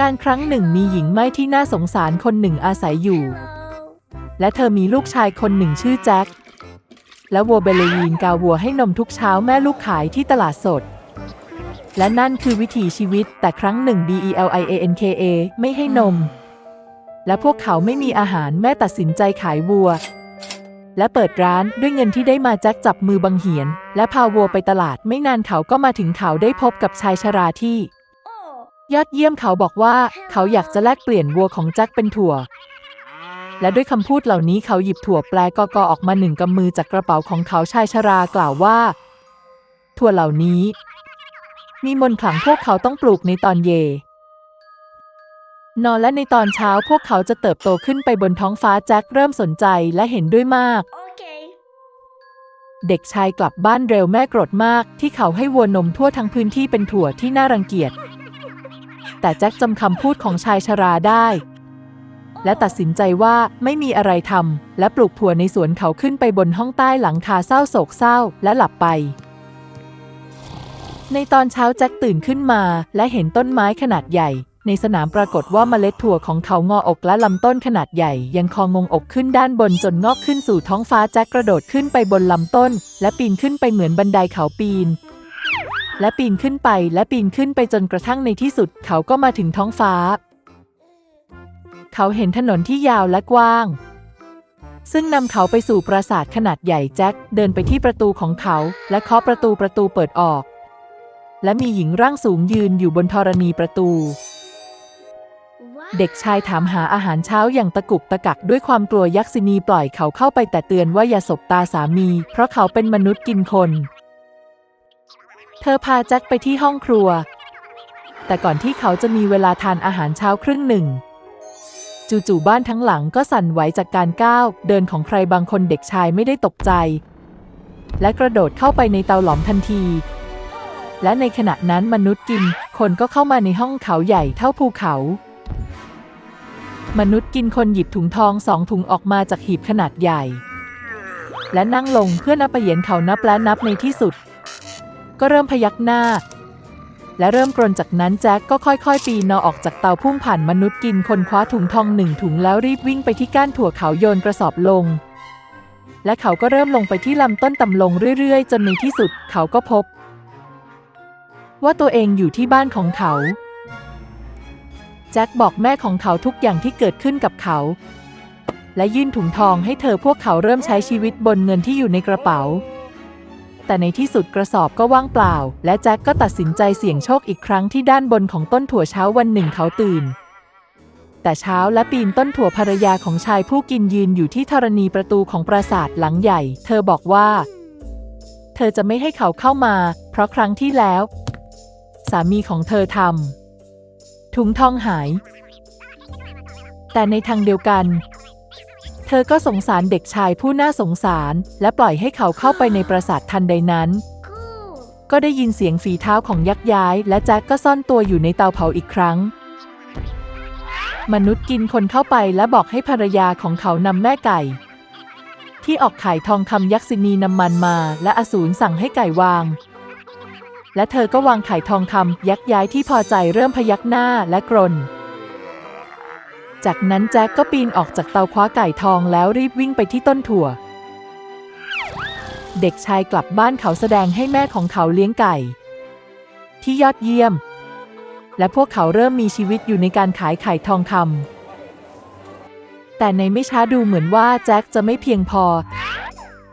การครั้งหนึ่งมีหญิงไม่ที่น่าสงสารคนหนึ่งอาศัยอยู่ และเธอมีลูกชายคนหนึ่งชื่อแจ็ค และวัวเบลลีนกาวัวให้นมทุกเช้าแม่ลูกขายที่ตลาดสด และนั่นคือวิถีชีวิตแต่ครั้งหนึ่ง B E L I A N K A ไม่ให้นม และพวกเขาไม่มีอาหารแม่ตัดสินใจขายวัว และเปิดร้านด้วยเงินที่ได้มาแจ็คจับมือบังเหียน และพาวัวไปตลาดไม่นานเขาก็มาถึงเขาได้พบกับชายชราที่ ยอดเยี่ยมเขาบอกว่าเขาอยากจะแลกเปลี่ยนวัวของแจ็คเป็นถั่ว และด้วยคำพูดเหล่านี้เขาหยิบถั่วแปลกอกออกมาหนึ่งกำมือจากกระเป๋าของเขาชายชรากล่าวว่า ถั่วเหล่านี้ มีมนต์ขลังพวกเขาต้องปลูกในตอนเย นอนและในตอนเช้าพวกเขาจะเติบโตขึ้นไปบนท้องฟ้าแจ็คเริ่มสนใจและเห็นด้วยมาก Okay. เด็กชายกลับบ้านเร็วแม่โกรธมาก ที่เขาให้วัวนมทั่วทั้งพื้นที่เป็นถั่วที่น่ารังเกียจ แต่แจ็คจำคำพูดของชายชราได้ และตัดสินใจว่าไม่มีอะไรทำและปลูกถั่วในสวนเขาขึ้นไปบนห้องใต้หลังคาเศร้าโศกเศร้าและหลับไป ในตอนเช้าแจ็คตื่นขึ้นมา และเห็นต้นไม้ขนาดใหญ่ ในสนามปรากฏว่าเมล็ดถั่วของเขางออกและลำต้นขนาดใหญ่ ยังคองงอกขึ้นด้านบนจนงอกขึ้นสู่ท้องฟ้าแจ็คกระโดดขึ้นไปบนลำต้น และปีนขึ้นไปเหมือนบันไดเขาปีน และปีนขึ้นไปและปีนขึ้นไปจนกระทั่งในที่สุด เขาก็มาถึงท้องฟ้า เขาเห็นถนนที่ยาวและกว้าง ซึ่งนำเขาไปสู่ปราสาทขนาดใหญ่แจ็คเดินไปที่ประตูของเขา และเคาะประตูประตูเปิดออก และมีหญิงร่างสูงยืนอยู่บนธรณีประตู Wow. เด็กชายถามหาอาหารเช้าอย่างตะกุกตะกักด้วยความกลัวยักษินีปล่อยเขาเข้าไปแต่เตือนว่าอย่าสบตาสามี เพราะเขาเป็นมนุษย์กินคน เธอพาแจ็คไปที่ห้องครัว แต่ก่อนที่เขาจะมีเวลาทานอาหารเช้าครึ่งหนึ่ง จู่ๆบ้านทั้งหลังก็สั่นไหวจากการก้าว เดินของใครบางคนเด็กชายไม่ได้ตกใจ และกระโดดเข้าไปในเตาหลอมทันที และในขณะนั้นมนุษย์กิน คนก็เข้ามาในห้องเขาใหญ่เท่าภูเขา มนุษย์กินคนหยิบถุงทองสองถุงออกมาจากหีบขนาดใหญ่ และนั่งลงเพื่อนับประเหยนเขานับและนับในที่สุด ก็เริ่มพยักหน้า และเริ่มกรนจากนั้นแจ็คก็ค่อยๆ ปีนอออกจากเตาพุ่งผ่านมนุษย์กินคนคว้าถุงทองหนึ่งถุงแล้วรีบวิ่งไปที่ก้านถั่วเขาโยนกระสอบลง และเขาก็เริ่มลงไปที่ลำต้นต่ำลงเรื่อยๆ จนในที่สุดเขาก็พบ ว่าตัวเองอยู่ที่บ้านของเขาแจ็คบอกแม่ของเขาทุกอย่างที่เกิดขึ้นกับเขา และยื่นถุงทองให้เธอพวกเขาเริ่มใช้ชีวิตบนเงินที่อยู่ในกระเป๋า แต่ในที่สุดกระสอบก็ว่างเปล่า และแจ็คก็ตัดสินใจเสี่ยงโชคอีกครั้งที่ด้านบนของต้นถั่วเช้าวันหนึ่งเขาตื่น แต่เช้าและปีนต้นถั่วภรรยาของชายผู้กินยืนอยู่ที่ธรณีประตูของปราสาทหลังใหญ่ เธอบอกว่า เธอจะไม่ให้เขาเข้ามา เพราะครั้งที่แล้ว สามีของเธอทำถุงทองหาย แต่ในทางเดียวกัน เธอก็สงสารเด็กชายผู้น่าสงสาร และปล่อยให้เขาเข้าไปในปราสาททันใดนั้น ก็ได้ยินเสียงฝีเท้าของยักษ์ย้าย และแจ็คก็ซ่อนตัวอยู่ในเตาเผาอีกครั้ง มนุษย์กินคนเข้าไปและบอกให้ภรรยาของเขานำแม่ไก่ ที่ออกไขายทองคำยักษินีนำมันมา และอสูรสั่งให้ไก่วาง และเธอก็วางไข่ทองคำยักษ์ย้ายที่พอใจเริ่มพยักหน้าและกรน จากนั้นแจ็คก็ปีนออกจากเตาคว้าไก่ทองแล้วรีบวิ่งไปที่ต้นถั่ว เด็กชายกลับบ้านเขาแสดงให้แม่ของเขาเลี้ยงไก่ ที่ยอดเยี่ยม และพวกเขาเริ่มมีชีวิตอยู่ในการขายไข่ทองคำแต่ในไม่ช้าดูเหมือนว่าแจ็คจะไม่เพียงพอ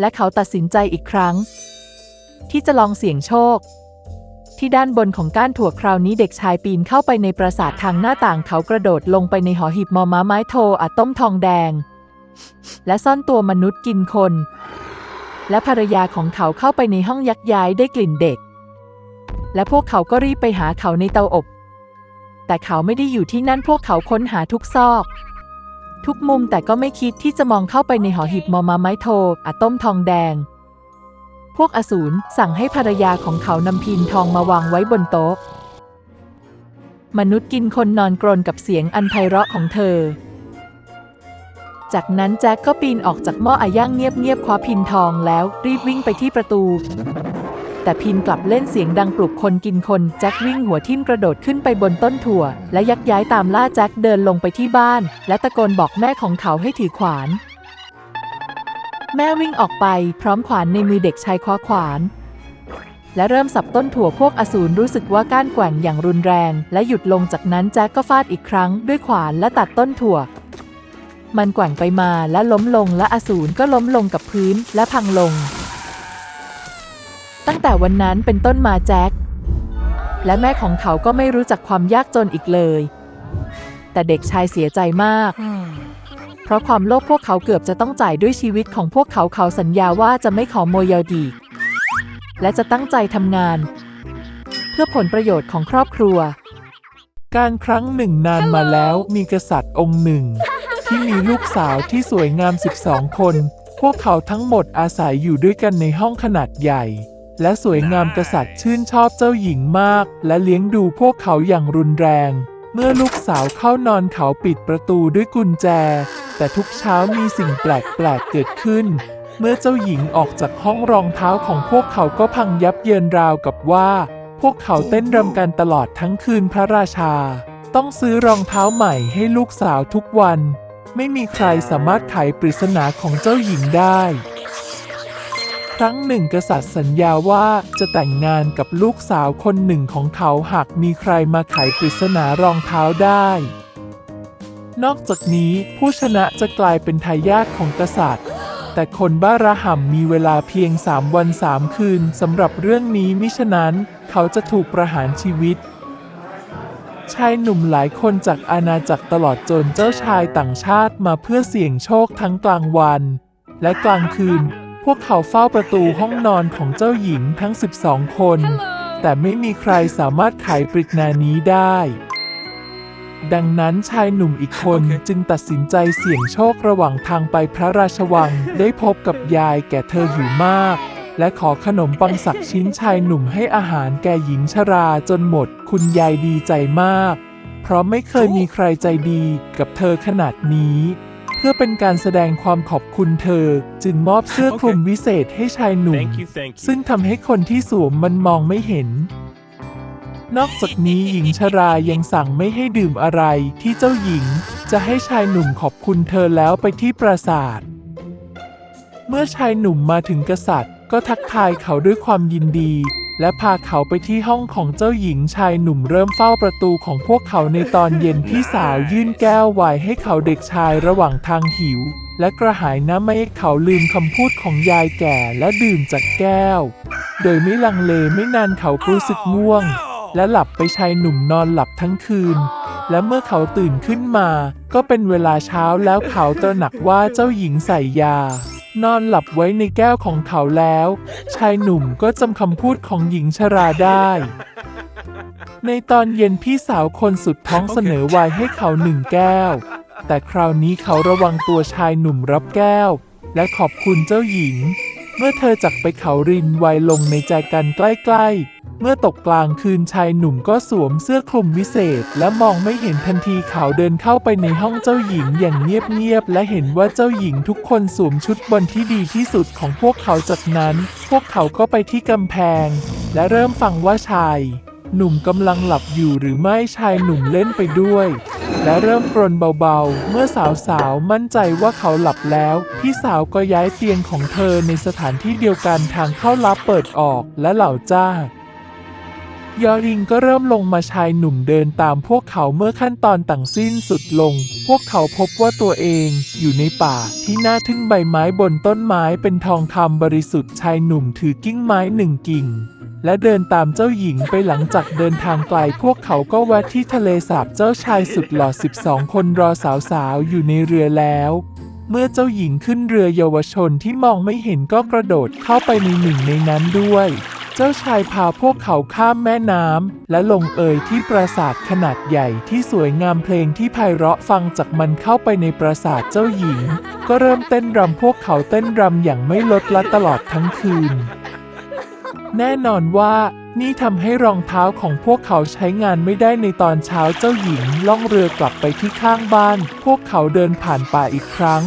และเขาตัดสินใจอีกครั้ง ที่จะลองเสี่ยงโชค ที่ด้านบนของก้านถั่วคราวนี้เด็กชายปีนเข้าไปในปราสาททางหน้าต่างเขากระโดดลงไปในหอหีบมอม้าไม้โทอัดต้มทองแดง และซ่อนตัวมนุษย์กินคน และภรรยาของเขาเข้าไปในห้องยักย้ายได้กลิ่นเด็ก และพวกเขาก็รีบไปหาเขาในเตาอบ แต่เขาไม่ได้อยู่ที่นั่นพวกเขาค้นหาทุกซอก ทุกมุมแต่ก็ไม่คิดที่จะมองเข้าไปในหอหีบมอม้าไม้โทอัดต้มทองแดง พวกอสูรสั่งให้ภรรยาของเขานำพินทองมาวางไว้บนโต๊ะ มนุษย์กินคนนอนกรนกับเสียงอันไพเราะของเธอ จากนั้นแจ็คก็ปีนออกจากหม้ออาย่างเงียบๆคว้าพินทองแล้วรีบวิ่งไปที่ประตู แต่พินกลับเล่นเสียงดังปลุกคนกินคนแจ็ควิ่งหัวทิ่มกระโดดขึ้นไปบนต้นถั่ว และยักย้ายตามล่าแจ็คเดินลงไปที่บ้าน และตะโกนบอกแม่ของเขาให้ถือขวาน แม่วิ่งออกไปพร้อมขวานในมือเด็กชายคว้าขวาน และเริ่มสับต้นถั่วพวกอสูรรู้สึกว่าก้านแกว่งอย่างรุนแรง และหยุดลงจากนั้นแจ็คก็ฟาดอีกครั้งด้วยขวานและตัดต้นถั่ว มันแกว่งไปมาและล้มลงและอสูรก็ล้มลงกับพื้นและพังลง ตั้งแต่วันนั้นเป็นต้นมาแจ็คและแม่ของเขาก็ไม่รู้จักความยากจนอีกเลย แต่เด็กชายเสียใจมาก เพราะความโลภพวกเขาเกือบจะต้องจ่ายด้วยชีวิตของพวกเขาเขาสัญญาว่าจะไม่ขอโมยอดี และจะตั้งใจทำงาน เพื่อผลประโยชน์ของครอบครัว การครั้งหนึ่งนานมาแล้วมีกษัตริย์องค์หนึ่ง ที่มีลูกสาวที่สวยงาม 12 คน พวกเขาทั้งหมดอาศัยอยู่ด้วยกันในห้องขนาดใหญ่ และสวยงามกษัตริย์ชื่นชอบเจ้าหญิงมาก และเลี้ยงดูพวกเขาอย่างรุนแรง เมื่อลูกสาวเข้านอนเขาปิดประตูด้วยกุญแจ แต่ทุกเช้ามีสิ่งแปลกๆเกิดขึ้น เมื่อเจ้าหญิงออกจากห้องรองเท้าของพวกเขาก็พังยับเยินราวกับว่า พวกเขาเต้นรำกันตลอดทั้งคืนพระราชา ต้องซื้อรองเท้าใหม่ให้ลูกสาวทุกวัน ไม่มีใครสามารถไขปริศนาของเจ้าหญิงได้ ครั้งหนึ่งกษัตริย์สัญญาว่าจะแต่งงานกับลูกสาวคนหนึ่งของเขาหากมีใครมาไขปริศนารองเท้าได้ นอกจากนี้ผู้ชนะจะกลายเป็นทายาทของกษัตริย์ แต่คนบ้าระห่ำมีเวลาเพียงสามวันสามคืนสำหรับเรื่องนี้มิฉะนั้นเขาจะถูกประหารชีวิต ชายหนุ่มหลายคนจากอาณาจักรตลอดจนเจ้าชายต่างชาติมาเพื่อเสี่ยงโชคทั้งกลางวัน และกลางคืน พวกเขาเฝ้าประตูห้องนอนของเจ้าหญิงทั้ง 12 คน แต่ไม่มีใครสามารถไขปริศนานี้ได้ ดังนั้นชายหนุ่มอีกคนจึงตัดสินใจเสี่ยงโชคระหว่างทางไปพระราชวัง ได้พบกับยายแก่เธอหิวมาก และขอขนมปังสักชิ้นชายหนุ่มให้อาหารแก่หญิงชราจนหมด คุณยายดีใจมาก เพราะไม่เคยมีใครใจดีกับเธอขนาดนี้ เพื่อเป็นการแสดงความขอบคุณเธอ จึงมอบเสื้อคลุมวิเศษให้ชายหนุ่ม Thank you, thank you. ซึ่งทำให้คนที่สวมมันมองไม่เห็น นอกจากนี้หญิงชรายังสั่งไม่ให้ดื่มอะไรที่เจ้าหญิง จะให้ชายหนุ่มขอบคุณเธอแล้วไปที่ปราสาท เมื่อชายหนุ่มมาถึงกษัตริย์ ก็ทักทายเขาด้วยความยินดี และพาเขาไปที่ห้องของเจ้าหญิงชายหนุ่มเริ่มเฝ้าประตูของพวกเขาในตอนเย็นพี่สาวยื่นแก้วไวน์ให้เขาเด็กชายระหว่างทางหิว และกระหายน้ำไม่ให้เขาลืมคำพูดของยายแก่และดื่มจากแก้ว โดยไม่ลังเลไม่นานเขารู้สึกง่วง และหลับไปชายหนุ่มนอนหลับทั้งคืน และเมื่อเขาตื่นขึ้นมา ก็เป็นเวลาเช้าแล้วเขาตระหนักว่าเจ้าหญิงใส่ยา นอนหลับไว้ในแก้วของเขาแล้ว ชายหนุ่มก็จำคำพูดของหญิงชราได้ ในตอนเย็นพี่สาวคนสุดท้องเสนอไวน์ให้เขาหนึ่งแก้ว แต่คราวนี้เขาระวังตัวชายหนุ่มรับแก้ว และขอบคุณเจ้าหญิง เมื่อเธอจักไปเขารินไวน์ลงในใจกันใกล้ๆ เมื่อตกกลางคืนชายหนุ่มก็สวมเสื้อคลุมวิเศษ และมองไม่เห็นทันทีเขาเดินเข้าไปในห้องเจ้าหญิงอย่างเงียบๆและเห็นว่าเจ้าหญิงทุกคนสวมชุดบอลที่ดีที่สุดของพวกเขาจากนั้น พวกเขาก็ไปที่กำแพง และเริ่มฟังว่าชาย หนุ่มกำลังหลับอยู่หรือไม่ชายหนุ่มเล่นไปด้วย และเริ่มกรนเบาๆ เมื่อสาวๆมั่นใจว่าเขาหลับแล้ว พี่สาวก็ย้ายเตียงของเธอในสถานที่เดียวกันทางเข้าลับเปิดออกและเหล่าจ้า ยอริงก็เริ่มลงมาชายหนุ่มเดินตามพวกเขาเมื่อขั้นตอนต่างสิ้นสุดลง พวกเขาพบว่าตัวเองอยู่ในป่าที่น่าทึ่งใบไม้บนต้นไม้เป็นทองคำบริสุทธิ์ชายหนุ่มถือกิ้งไม้หนึ่งกิ่ง และเดินตามเจ้าหญิงไปหลังจากเดินทางไกลพวกเขาก็แวะที่ทะเลสาบเจ้าชายสุดหล่อ 12 คนรอสาวๆอยู่ในเรือแล้วเมื่อเจ้าหญิงขึ้นเรือเยาวชนที่มองไม่เห็นก็กระโดดเข้าไปในหนึ่งในนั้นด้วย เจ้าชายพาพวกเขาข้ามแม่น้ำและลงเอยที่ปราสาทขนาดใหญ่ที่สวยงามเพลงที่ไพเราะฟังจากมันเข้าไปในปราสาทเจ้าหญิง ก็เริ่มเต้นรำพวกเขาเต้นรำอย่างไม่ลดละตลอดทั้งคืน แน่นอนว่านี่ทำให้รองเท้าของพวกเขาใช้งานไม่ได้ในตอนเช้าเจ้าหญิง ล่องเรือกลับไปที่ข้างบ้าน พวกเขาเดินผ่านป่าอีกครั้ง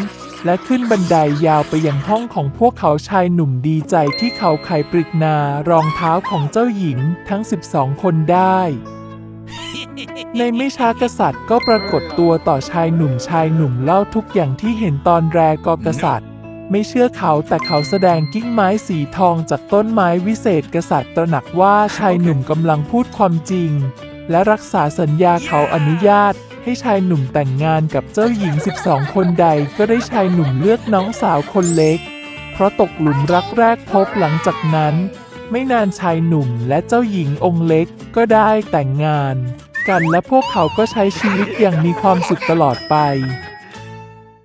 และขึ้นบันไดยาวไปยังห้องของพวกเขาชายหนุ่มดีใจที่เขาไขปริกนารองเท้าของเจ้าหญิงทั้ง 12 คนได้ ในไม่ช้ากษัตริย์ก็ปรากฏตัวต่อชายหนุ่มชายหนุ่มเล่าทุกอย่างที่เห็นตอนแรกกกษัตริย์ ไม่เชื่อเขาแต่เขาแสดงกิ้งไม้สีทองจากต้นไม้วิเศษกษัตริย์ตระหนักว่าชายหนุ่มกำลังพูดความจริง และรักษาสัญญาเขาอนุญาต ให้ชายหนุ่มแต่งงานกับเจ้าหญิง 12 คนใดก็ได้ชายหนุ่มเลือกน้องสาวคนเล็ก เพราะตกหลุมรักแรกพบหลังจากนั้น ไม่นานชายหนุ่มและเจ้าหญิงองค์เล็กก็ได้แต่งงาน กันและพวกเขาก็ใช้ชีวิตอย่างมีความสุขตลอดไป